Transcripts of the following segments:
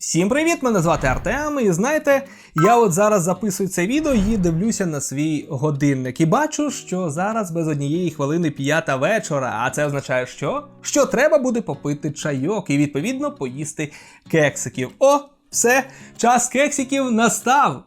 Всім привіт! Мене звати Артем. І знаєте, я от зараз записую це відео і дивлюся на свій годинник. І бачу, що зараз без однієї хвилини п'ята вечора. А це означає, що? Що треба буде попити чайок і відповідно поїсти кексиків. О, все, час кексиків настав.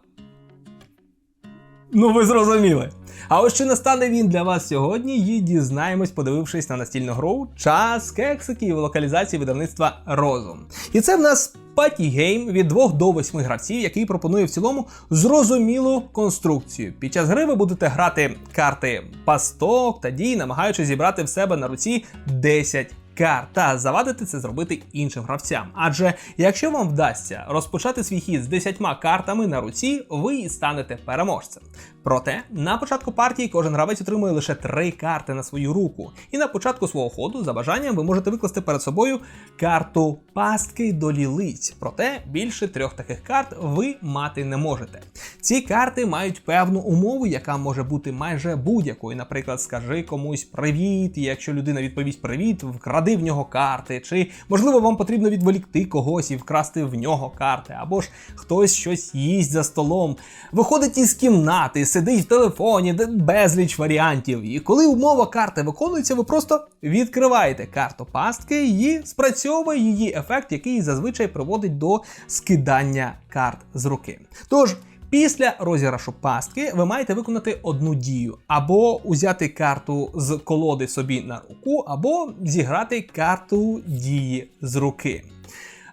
Ну, ви зрозуміли. А ось чи настане він для вас сьогодні, і дізнаємось, подивившись на настільну гру час кексиків локалізації видавництва Розум. І це в нас паті гейм від 2 до 8 гравців, який пропонує в цілому зрозумілу конструкцію. Під час гри ви будете грати карти пасток та дій, намагаючись зібрати в себе на руці 10 карт та завадити це зробити іншим гравцям. Адже якщо вам вдасться розпочати свій хід з 10 картами на руці, ви і станете переможцем. Проте на початку партії кожен гравець отримує лише 3 карти на свою руку, і на початку свого ходу, за бажанням, ви можете викласти перед собою карту пастки до лілиць. Проте більше трьох таких карт ви мати не можете. Ці карти мають певну умову, яка може бути майже будь-якою. Наприклад, скажи комусь привіт, і якщо людина відповість привіт, вкради в нього карти, чи можливо вам потрібно відволікти когось і вкрасти в нього карти, або ж хтось щось їсть за столом, виходить із кімнати, сидить в телефоні, де безліч варіантів. І коли умова карти виконується, ви просто відкриваєте карту пастки і спрацьовує її ефект, який зазвичай приводить до скидання карт з руки. Тож. Після розіграшу пастки ви маєте виконати одну дію: або узяти карту з колоди собі на руку, або зіграти карту дії з руки.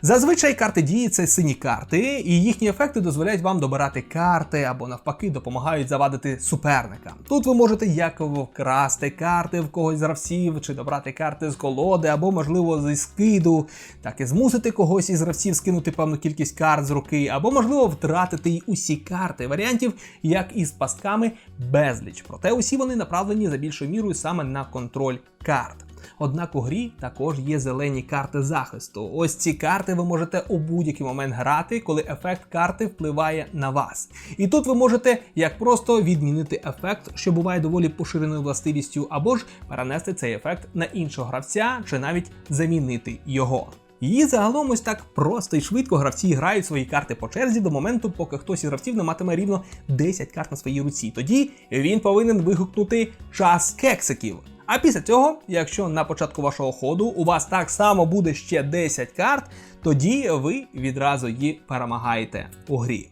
Зазвичай карти дії це сині карти, і їхні ефекти дозволяють вам добирати карти або навпаки допомагають завадити суперника. Тут ви можете як вкрасти карти в когось з гравців, чи добрати карти з колоди, або, можливо, зі скиду, так і змусити когось із гравців скинути певну кількість карт з руки, або, можливо, втратити й усі карти. Варіантів, як із пастками, безліч. Проте усі вони направлені за більшою мірою саме на контроль карт. Однак у грі також є зелені карти захисту. Ось ці карти ви можете у будь-який момент грати, коли ефект карти впливає на вас. І тут ви можете як просто відмінити ефект, що буває доволі поширеною властивістю, або ж перенести цей ефект на іншого гравця, чи навіть замінити його. І загалом ось так просто і швидко гравці грають свої карти по черзі до моменту, поки хтось із гравців не матиме рівно 10 карт на своїй руці. Тоді він повинен вигукнути час кексиків. А після цього, якщо на початку вашого ходу у вас так само буде ще 10 карт, тоді ви відразу її перемагаєте у грі.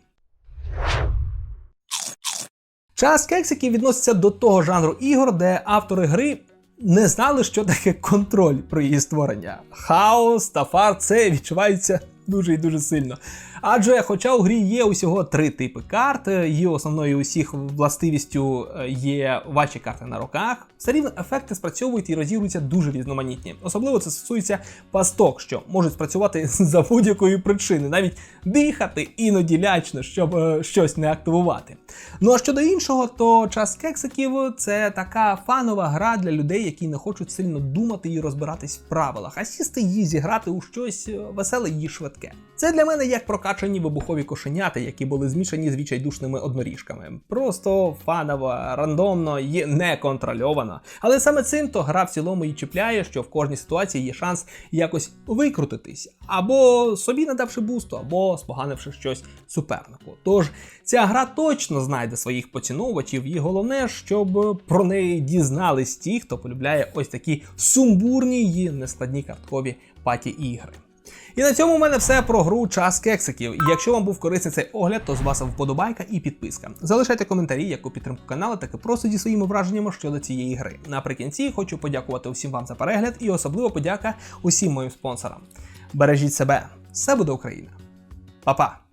Час кексиків відноситься до того жанру ігор, де автори гри не знали, що таке контроль про її створення. Хаос та фар це відчувається дуже і дуже сильно. Адже, хоча у грі є усього три типи карт, її основною усіх властивістю е, є ваші карти на руках, все рівно ефекти спрацьовують і розігруються дуже різноманітні. Особливо це стосується пасток, що можуть спрацювати за будь-якої причини, навіть дихати іноді лячно, щоб е, щось не активувати. Ну а щодо іншого, то час кексиків це така фанова гра для людей, які не хочуть сильно думати і розбиратись в правилах, а сісти її зіграти у щось е, веселе і швидке. Це для мене як прокачані вибухові кошенята, які були змішані з відчайдушними одноріжками. Просто фаново, рандомно і неконтрольовано. Але саме цим то гра в цілому і чіпляє, що в кожній ситуації є шанс якось викрутитись, або собі надавши бусту, або споганивши щось супернику. Тож ця гра точно знайде своїх поціновувачів, і головне, щоб про неї дізнались ті, хто полюбляє ось такі сумбурні і нескладні карткові паті ігри. І на цьому у мене все про гру час кексиків. Якщо вам був корисний цей огляд, то з вас вподобайка і підписка. Залишайте коментарі, як у підтримку каналу, так і просто зі своїми враженнями щодо цієї гри. Наприкінці хочу подякувати усім вам за перегляд і особливо подяка усім моїм спонсорам. Бережіть себе, все буде Україна. Па-па!